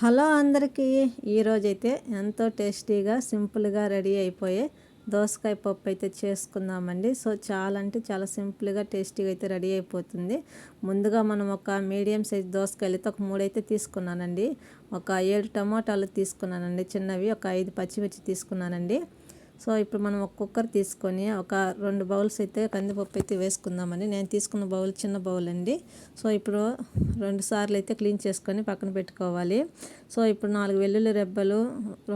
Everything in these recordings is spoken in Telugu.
హలో అందరికీ. ఈరోజైతే ఎంతో టేస్టీగా సింపుల్గా రెడీ అయిపోయే దోసకాయ పప్పు అయితే చేసుకుందామండి. సో చాలా అంటే చాలా సింపుల్గా టేస్టీగా అయితే రెడీ అయిపోతుంది. ముందుగా మనం ఒక మీడియం సైజ్ దోసకాయలు అయితే ఒక మూడైతే తీసుకున్నానండి. ఒక ఏడు టమాటాలు తీసుకున్నానండి. చిన్నవి ఒక ఐదు పచ్చిమిర్చి తీసుకున్నానండి. సో ఇప్పుడు మనం ఒక కుక్కర్ తీసుకొని ఒక రెండు బౌల్స్ అయితే కందిపప్పు అయితే వేసుకుందామండి నేను తీసుకున్న బౌల్ చిన్న బౌల్ అండి. సో ఇప్పుడు రెండు సార్లు అయితే క్లీన్ చేసుకొని పక్కన పెట్టుకోవాలి. సో ఇప్పుడు నాలుగు వెల్లుల్లి రెబ్బలు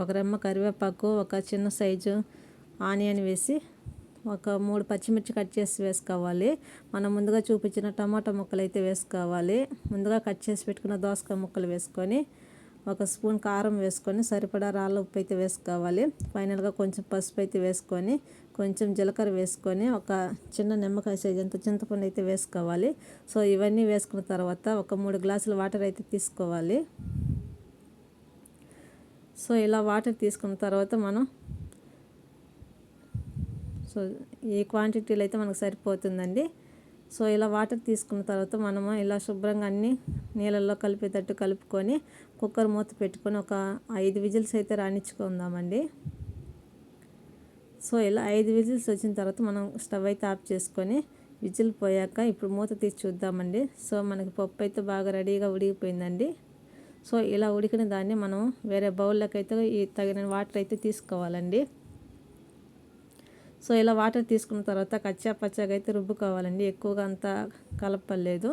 ఒక రెమ్మ కరివేపాకు ఒక చిన్న సైజు ఆనియన్ వేసి ఒక మూడు పచ్చిమిర్చి కట్ చేసి వేసుకోవాలి. మనం ముందుగా చూపించిన టమాటా ముక్కలు అయితే వేసుకోవాలి. ముందుగా కట్ చేసి పెట్టుకున్న దోసకాయ ముక్కలు వేసుకొని ఒక స్పూన్ కారం వేసుకొని సరిపడా రాళ్ళ ఉప్పు అయితే వేసుకోవాలి. ఫైనల్గా కొంచెం పసుపు అయితే వేసుకొని కొంచెం జీలకర్ర వేసుకొని ఒక చిన్న నిమ్మకాయ సైజ్ అంత చింతపండు అయితే వేసుకోవాలి. సో ఇవన్నీ వేసుకున్న తర్వాత ఒక మూడు గ్లాసుల వాటర్ అయితే తీసుకోవాలి. సో ఇలా వాటర్ తీసుకున్న తర్వాత మనం సో ఈ క్వాంటిటీలో అయితే మనకు సరిపోతుందండి. సో ఇలా వాటర్ తీసుకున్న తర్వాత మనము ఇలా శుభ్రంగా అన్ని నీళ్ళల్లో కలిపేటట్టు కలుపుకొని కుక్కర్ మూత పెట్టుకొని ఒక ఐదు విజిల్స్ అయితే రాణించుకుందామండి. సో ఇలా ఐదు విజిల్స్ వచ్చిన తర్వాత మనం స్టవ్ అయితే ఆఫ్ చేసుకొని విజిల్ పోయాక ఇప్పుడు మూత తీసి చూద్దామండి. సో మనకి పప్పు అయితే బాగా రెడీగా ఉడికిపోయిందండి. సో ఇలా ఉడికిన దాన్ని మనం వేరే బౌల్లోకి అయితే ఈ తగిన వాటర్ అయితే తీసుకోవాలండి. సో ఇలా వాటర్ తీసుకున్న తర్వాత కచ్చా పచ్చగా అయితే రుబ్బుకోవాలండి. ఎక్కువగా అంత కలపలేదు.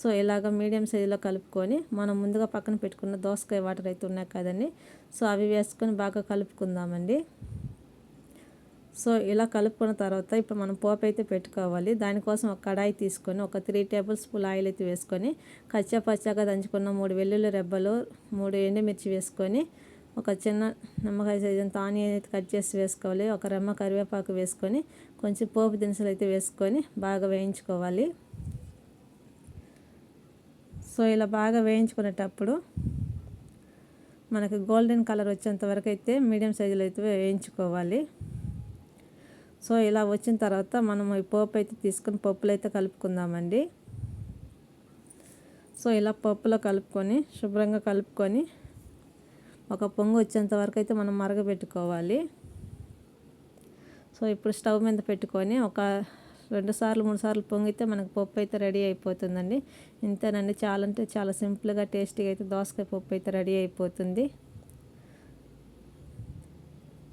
సో ఇలాగ మీడియం సైజులో కలుపుకొని మనం ముందుగా పక్కన పెట్టుకున్న దోసకాయ వాటర్ అయితే ఉన్నాయి కదండి. సో అవి వేసుకొని బాగా కలుపుకుందామండి. సో ఇలా కలుపుకున్న తర్వాత ఇప్పుడు మనం పోపు అయితే పెట్టుకోవాలి. దానికోసం ఒక కడాయి తీసుకొని ఒక త్రీ టేబుల్ స్పూన్ ఆయిల్ అయితే వేసుకొని కచ్చా పచ్చాగా దంచుకున్న మూడు వెల్లుల్లి రెబ్బలు మూడు ఎండుమిర్చి వేసుకొని ఒక చిన్న నిమ్మకాయ సైజు తాని అయితే కట్ చేసి వేసుకోవాలి. ఒక రెమ్మ కరివేపాకు వేసుకొని కొంచెం పోపు దినుసులు అయితే వేసుకొని బాగా వేయించుకోవాలి. సో ఇలా బాగా వేయించుకునేటప్పుడు మనకి గోల్డెన్ కలర్ వచ్చేంత వరకు అయితే మీడియం సైజులో అయితే వేయించుకోవాలి. సో ఇలా వచ్చిన తర్వాత మనం ఈ పోపు అయితే తీసుకొని పప్పులు అయితే కలుపుకుందామండి. సో ఇలా పప్పులో కలుపుకొని శుభ్రంగా కలుపుకొని ఒక పొంగు వచ్చేంత వరకు అయితే మనం మరగబెట్టుకోవాలి. సో ఇప్పుడు స్టవ్ మీద పెట్టుకొని ఒక రెండు సార్లు మూడు సార్లు పొంగితే మనకు పప్పు అయితే రెడీ అయిపోతుందండి. ఇంతేనండి. చాలా అంటే చాలా సింపుల్గా టేస్టీగా అయితే దోసకాయ పప్పు అయితే రెడీ అయిపోతుంది.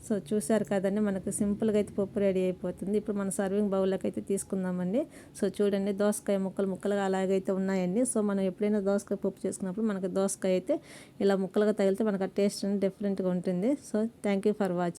సో చూసారు కదండి మనకు సింపుల్గా అయితే పప్పు రెడీ అయిపోతుంది. ఇప్పుడు మన సర్వింగ్ బౌల్లోకి అయితే తీసుకుందామండి. సో చూడండి దోసకాయ ముక్కలు ముక్కలుగా అలాగైతే ఉన్నాయండి. సో మనం ఎప్పుడైనా దోసకాయ పప్పు చేసుకున్నప్పుడు మనకు దోసకాయ అయితే ఇలా ముక్కలుగా తగిలితే మనకు ఆ టేస్ట్ డిఫరెంట్గా ఉంటుంది. So thank for watching